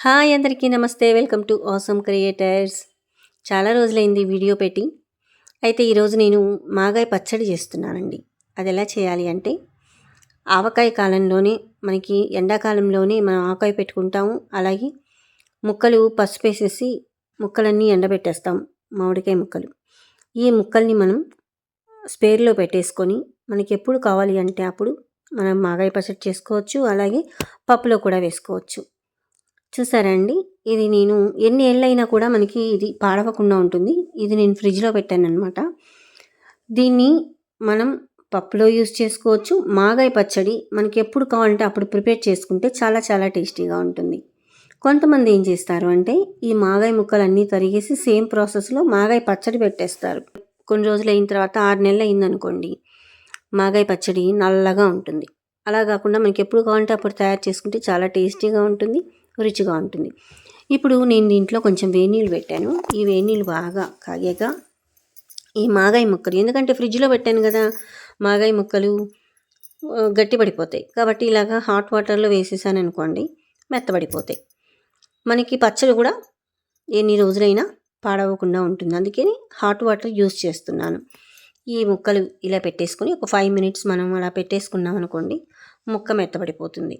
Hi అందరికీ నమస్తే welcome to awesome creators చాలా రోజులైంది వీడియో పెట్టి. అయితే ఈరోజు నేను మాగాయ పచ్చడి చేస్తున్నానండి. అది ఎలా చేయాలి అంటే ఆవకాయ కాలంలోనే మనకి ఎండాకాలంలోనే మనం ఆవకాయ పెట్టుకుంటాము. అలాగే ముక్కలు పసుపు వేసేసి ముక్కలన్నీ ఎండబెట్టేస్తాం మామిడికాయ ముక్కలు. ఈ ముక్కల్ని మనం స్పేర్లో పెట్టేసుకొని మనకి ఎప్పుడు కావాలి అంటే అప్పుడు మనం మాగాయ పచ్చడి చేసుకోవచ్చు. అలాగే పప్పులో కూడా వేసుకోవచ్చు. చూసారండి? ఇది నేను ఎన్ని ఏళ్ళైనా కూడా మనకి ఇది పాడవకుండా ఉంటుంది. ఇది నేను ఫ్రిడ్జ్లో పెట్టాను అనమాట దీన్ని మనం పప్పులో యూస్ చేసుకోవచ్చు. మాగాయ పచ్చడి మనకి ఎప్పుడు కావాలంటే అప్పుడు ప్రిపేర్ చేసుకుంటే చాలా చాలా టేస్టీగా ఉంటుంది. కొంతమంది ఏం చేస్తారు అంటే ఈ మాగాయ ముక్కలు అన్నీ తరిగేసి సేమ్ ప్రాసెస్లో మాగాయ పచ్చడి పెట్టేస్తారు. కొన్ని రోజులు అయిన తర్వాత ఆరు నెలలు అయిందనుకోండి మాగాయ పచ్చడి నల్లగా ఉంటుంది. అలా కాకుండా మనకి ఎప్పుడు కావాలంటే అప్పుడు తయారు చేసుకుంటే చాలా టేస్టీగా ఉంటుంది. రుచిగా ఉంటుంది. ఇప్పుడు నేను దీంట్లో కొంచెం వేనీళ్ళు పెట్టాను. ఈ వేనీళ్ళు బాగా కాగాక ఈ మాగాయ ముక్కలు ఎందుకంటే ఫ్రిడ్జ్లో పెట్టాను కదా మాగాయ ముక్కలు గట్టిపడిపోతాయి. కాబట్టి ఇలాగా హాట్ వాటర్లో వేసేసాను అనుకోండి మెత్తబడిపోతాయి. మనకి పచ్చడి కూడా ఎన్ని రోజులైనా పాడవకుండా ఉంటుంది. అందుకని హాట్ వాటర్ యూస్ చేస్తున్నాను. ఈ ముక్కలు ఇలా పెట్టేసుకొని ఒక ఫైవ్ మినిట్స్ మనం అలా పెట్టేసుకున్నాం అనుకోండి ముక్క మెత్తబడిపోతుంది.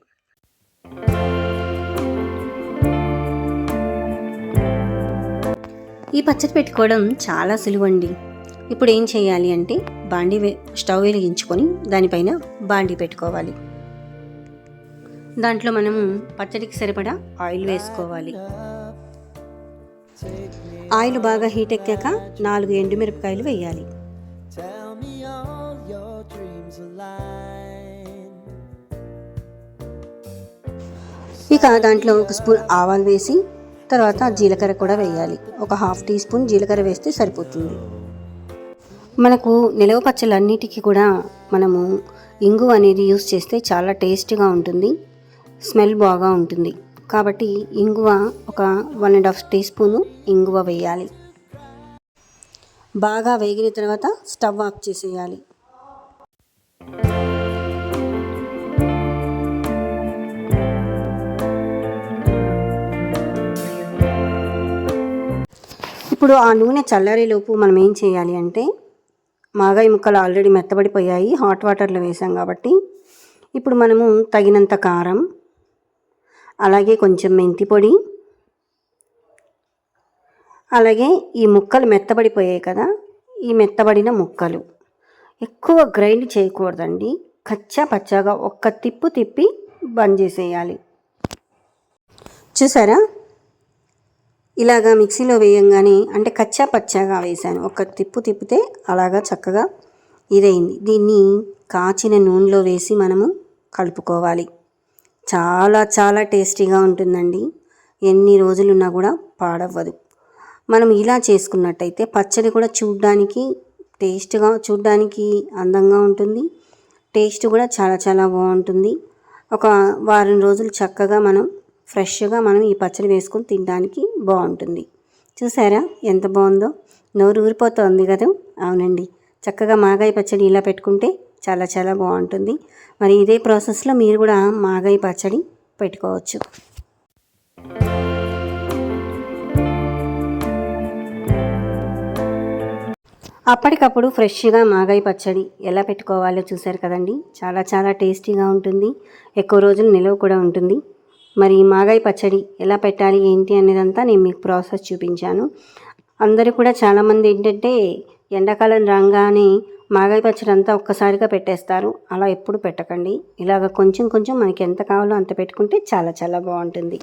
ఈ పచ్చడి పెట్టుకోవడం చాలా సులువండి. ఇప్పుడు ఏం చేయాలి అంటే బాండి స్టవ్ వెలిగించుకొని దానిపైన బాండి పెట్టుకోవాలి. దాంట్లో మనం పచ్చడికి సరిపడా ఆయిల్ వేసుకోవాలి. ఆయిల్ బాగా హీట్ ఎక్కాక నాలుగు ఎండుమిరపకాయలు వేయాలి. ఇక దాంట్లో ఒక స్పూన్ ఆవాలు వేసి తర్వాత జీలకర్ర కూడా వేయాలి. ఒక హాఫ్ టీ స్పూన్ జీలకర్ర వేస్తే సరిపోతుంది. మనకు నిలవ పచ్చలన్నిటికీ కూడా మనము ఇంగు అనేది యూస్ చేస్తే చాలా టేస్టీగా ఉంటుంది. స్మెల్ బాగా ఉంటుంది. కాబట్టి ఇంగువ ఒక one and half teaspoon ఇంగువ వేయాలి. బాగా వేగిన తర్వాత స్టవ్ ఆఫ్ చేసేయాలి. ఇప్పుడు ఆ నూనె చల్లారేలోపు మనం ఏం చేయాలి అంటే మాగాయ ముక్కలు ఆల్రెడీ మెత్తబడిపోయాయి హాట్ వాటర్లో వేసాం కాబట్టి. ఇప్పుడు మనము తగినంత కారం అలాగే కొంచెం మెంతి పొడి అలాగే ఈ ముక్కలు మెత్తబడిపోయాయి కదా ఈ మెత్తబడిన ముక్కలు. ఎక్కువ గ్రైండ్ చేయకూడదండి. కచ్చా పచ్చాగా ఒక్క తిప్పు తిప్పి బంద్ చేసేయాలి. చూసారా? ఇలాగా మిక్సీలో వేయంగానే అంటే కచ్చా పచ్చాగా వేసాను ఒక తిప్పు తిప్పితే అలాగా చక్కగా ఇదైంది దీన్ని కాచిన నూనెలో వేసి మనము కలుపుకోవాలి. చాలా చాలా టేస్టీగా ఉంటుందండి. ఎన్ని రోజులున్నా కూడా పాడవ్వదు. మనం ఇలా చేసుకున్నట్టయితే పచ్చడి కూడా చూడ్డానికి టేస్ట్గా చూడ్డానికి అందంగా ఉంటుంది. టేస్ట్ కూడా చాలా చాలా బాగుంటుంది. ఒక వారం రోజులు చక్కగా మనం ఫ్రెష్గా మనం ఈ పచ్చడి వేసుకొని తినడానికి బాగుంటుంది. చూసారా ఎంత బాగుందో? నోరు ఊరిపోతుంది కదా? అవునండి. చక్కగా మాగాయ పచ్చడి ఇలా పెట్టుకుంటే చాలా చాలా బాగుంటుంది. మరి ఇదే ప్రాసెస్లో మీరు కూడా మాగాయ పచ్చడి పెట్టుకోవచ్చు. అప్పటికప్పుడు ఫ్రెష్గా మాగాయ పచ్చడి ఎలా పెట్టుకోవాలో చూసారు కదండి? చాలా చాలా టేస్టీగా ఉంటుంది. ఎక్కువ రోజులు నిలవ కూడా ఉంటుంది. మరి మాగాయి పచ్చడి ఎలా పెట్టాలి ఏంటి అనేదంతా నేను మీకు ప్రాసెస్ చూపించాను. అందరూ కూడా చాలామంది ఏంటంటే ఎండాకాలం రాగానే మాగాయి పచ్చడి అంతా ఒక్కసారిగా పెట్టేస్తారు. అలా ఎప్పుడు పెట్టకండి. ఇలాగ కొంచెం కొంచెం మనకి ఎంత కావాలో అంత పెట్టుకుంటే చాలా చాలా బాగుంటుంది.